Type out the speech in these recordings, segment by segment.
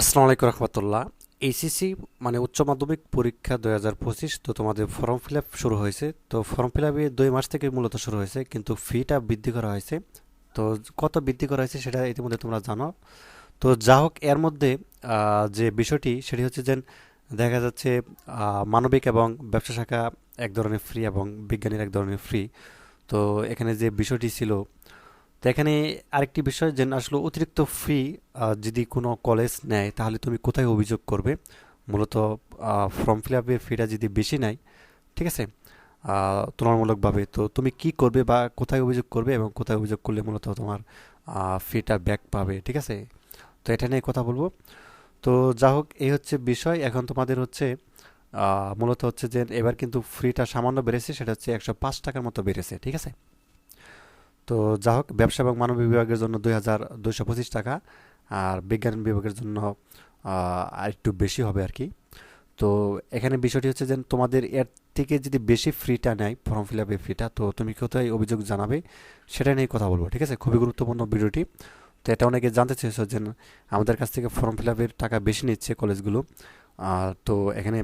আসসালামু আলাইকুম রহমতুল্লাহ। এইচএসসি মানে উচ্চ মাধ্যমিক পরীক্ষা দুই হাজার পঁচিশ, তো তোমাদের ফর্ম ফিল শুরু হয়েছে। তো ফর্ম ফিল আপে দুই মাস থেকে মূলত শুরু হয়েছে, কিন্তু ফিটা বৃদ্ধি করা হয়েছে। তো কত বৃদ্ধি করা হয়েছে সেটা ইতিমধ্যে তোমরা জানো। তো যা হোক, এর মধ্যে যে বিষয়টি, সেটি হচ্ছে যে দেখা যাচ্ছে মানবিক এবং ব্যবসা শাখা এক ধরনের ফ্রি এবং বিজ্ঞানীর এক ধরনের ফ্রি তো এখানে যে বিষয়টি ছিল তো এখানে আরেকটি বিষয় যে আসলে অতিরিক্ত ফি যদি কোনো কলেজ নেয়, তাহলে তুমি কোথায় অভিযোগ করবে? মূলত ফর্ম ফিল আপের ফিটা যদি বেশি নেয়, ঠিক আছে? তুলনামূলকভাবে। তো তুমি কি করবে বা কোথায় অভিযোগ করবে এবং কোথায় অভিযোগ করলে মূলত তোমার ফিটা ব্যাক পাবে, ঠিক আছে? তো এটা নিয়ে কথা বলব। তো যা হোক, এই হচ্ছে বিষয়। এখন তোমাদের হচ্ছে মূলত হচ্ছে যে এবার কিন্তু ফ্রিটা সামান্য বেড়েছে, সেটা হচ্ছে একশো পাঁচ টাকার মতো বেড়েছে, ঠিক আছে? তো যা হোক, ব্যবসা এবং মানবিক বিভাগের জন্য দুই হাজার দুইশো পঁচিশ টাকা আর বিজ্ঞান বিভাগের জন্য একটু বেশি হবে আর কি। তো এখানে বিষয়টি হচ্ছে যে তোমাদের এর থেকে যদি বেশি ফ্রিটা নেয় ফর্ম ফিল আপের ফ্রিটা তো তুমি কোথায় অভিযোগ জানাবে সেটা নিয়ে কথা বলব, ঠিক আছে? খুবই গুরুত্বপূর্ণ ভিডিওটি। তো এটা অনেকে জানতে চেয়েছো যে আমাদের কাছ থেকে ফর্ম ফিল আপের টাকা বেশি নিচ্ছে কলেজগুলো তো এখানে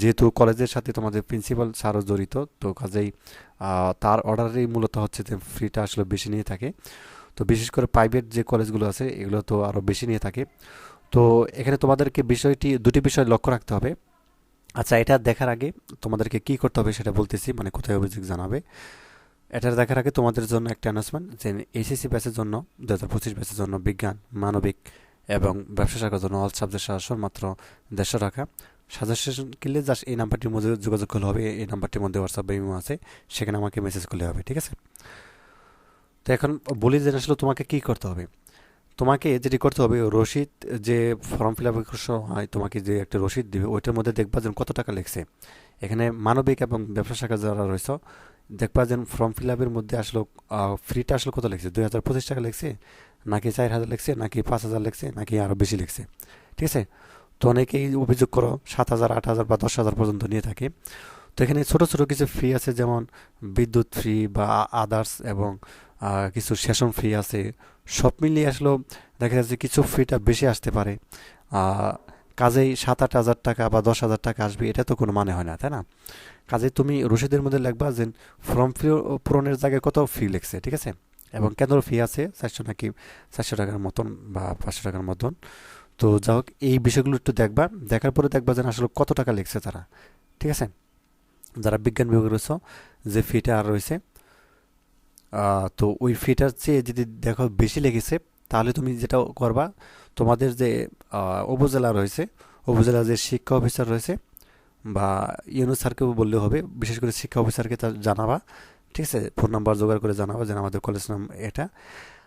যেহেতু কলেজের সাথে তোমাদের প্রিন্সিপাল স্যারও জড়িত, তো কাজেই তার অর্ডারেই মূলত হচ্ছে যে ফ্রিটা আসলে বেশি নিয়ে থাকে। তো বিশেষ করে প্রাইভেট যে কলেজগুলো আছে, এগুলো তো আরও বেশি নিয়ে থাকে। তো এখানে তোমাদেরকে বিষয়টি, দুটি বিষয় লক্ষ্য রাখতে হবে। আচ্ছা এটা দেখার আগে তোমাদেরকে কি করতে হবে সেটা বলতেছি মানে কোথায় অভিযোগ জানাবে। এটা দেখার আগে তোমাদের জন্য একটা অ্যানাউন্সমেন্ট যে এসএসসি ব্যাচের জন্য দু হাজার পঁচিশ ব্যাচের জন্য বিজ্ঞান, মানবিক এবং ব্যবসা শাখার জন্য অল সাবজেক্ট সাজেশন মাত্র দেড়শো টাকা। সাজেশন কিনলে জাস্ট এই নাম্বারটির মধ্যে যোগাযোগ করলে হবে, এই নাম্বারটির মধ্যে হোয়াটসঅ্যাপ বা ইমো আছে, সেখানে আমাকে মেসেজ করলে হবে, ঠিক আছে? তো এখন বলি যে আসলে তোমাকে কি করতে হবে? তোমাকে যেটি করতে হবে, রসিদ যে ফর্ম ফিল আপের হয়, তোমাকে যে একটা রসিদ দিবে, ওইটার মধ্যে দেখবা যেন কত টাকা লেগছে এখানে মানবিক এবং ব্যবসা শাখা যারা রয়েছে, দেখবা যেন ফর্ম ফিল আপের মধ্যে আসলে ফ্রিটা আসলে কত লেগছে দুই হাজার পঁচিশ টাকা লেগছে নাকি চার হাজার লেগছে নাকি পাঁচ হাজার লেগছে নাকি আরও বেশি লিখছে। ঠিক আছে? তো অনেকেই অভিযোগ করো, সাত হাজার, আট হাজার বা দশ হাজার পর্যন্ত নিয়ে থাকে। তো এখানে ছোট ছোট কিছু ফি আছে, যেমন বিদ্যুৎ ফি বা আদার্স এবং কিছু সেশন ফি আছে। সব মিলিয়ে আসলেও দেখা যাচ্ছে কিছু ফিটা বেশি আসতে পারে। কাজেই সাত, আট হাজার টাকা বা দশ হাজার টাকা আসবে, এটা তো কোনো মানে হয় না, তাই না? কাজেই তুমি রসিদের মধ্যে লিখবা যে ফর্ম ফি পূরণের জায়গায় কত ফি লিখছে, ঠিক আছে? এবং কেন্দ্র ফি আছে চারশো নাকি চারশো টাকার মতন বা পাঁচশো টাকার মতন। তো যা হোক এই বিষয়গুলো একটু দেখবা। দেখার পরে দেখবা যেন আসলে কত টাকা লিখছে তারা। ঠিক আছে? যারা বিজ্ঞান বিভাগে রয়েছে যে ফিটা আর রয়েছে তো ওই ফিটার চেয়ে যদি দেখো বেশি লেগেছে তাহলে তুমি যেটা করবা তোমাদের যে উপজেলা রয়েছে উপজেলা যে শিক্ষা অফিসার রয়েছে বা ইউনো স্যারকেও বললে হবে বিশেষ করে শিক্ষা অফিসারকে তা জানাবা ঠিক আছে ফোন নাম্বার জোগাড় করে জানাব যে আমাদের কলেজ নাম এটা।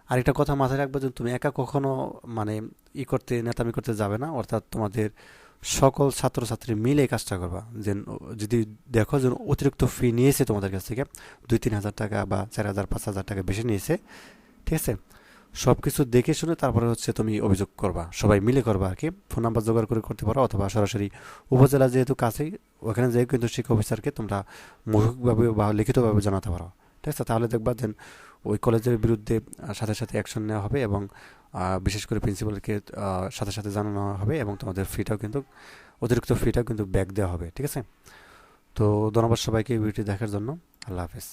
আর একটা কথা মাথায় রাখবে যে তুমি একা কখনো মানে ই করতে, নেতামি করতে যাবে না, অর্থাৎ তোমাদের সকল ছাত্রছাত্রী মিলে কাজটা করবা। যে যদি দেখো যে অতিরিক্ত ফি নিয়েছে তোমাদের কাছ থেকে দুই তিন হাজার টাকা বা চার হাজার, পাঁচ হাজার টাকা বেশি নিয়েছে, ঠিক আছে? সব কিছু দেখে শুনে তারপরে হচ্ছে তুমি অভিযোগ করবা। সবাই মিলে করবা আর কি। ফোন নাম্বার জোগাড় করে করতে পারো অথবা সরাসরি উপজেলা যেহেতু কাছেই ওখানে যেয়ে কিন্তু শিক্ষা অফিসারকে তোমরা মৌখিকভাবে বা লিখিতভাবে জানাতে পারো। ঠিক আছে? তাহলে দেখবা যে ওই কলেজের বিরুদ্ধে সাথে সাথে অ্যাকশন নেওয়া হবে এবং বিশেষ করে প্রিন্সিপালকে সাথে সাথে জানানো হবে এবং তোমাদের ফিটাও কিন্তু, অতিরিক্ত ফিটাও কিন্তু ব্যাক দেওয়া হবে। ঠিক আছে? তো ধন্যবাদ সবাইকে ভিডিওটি দেখার জন্য। আল্লাহ হাফেজ।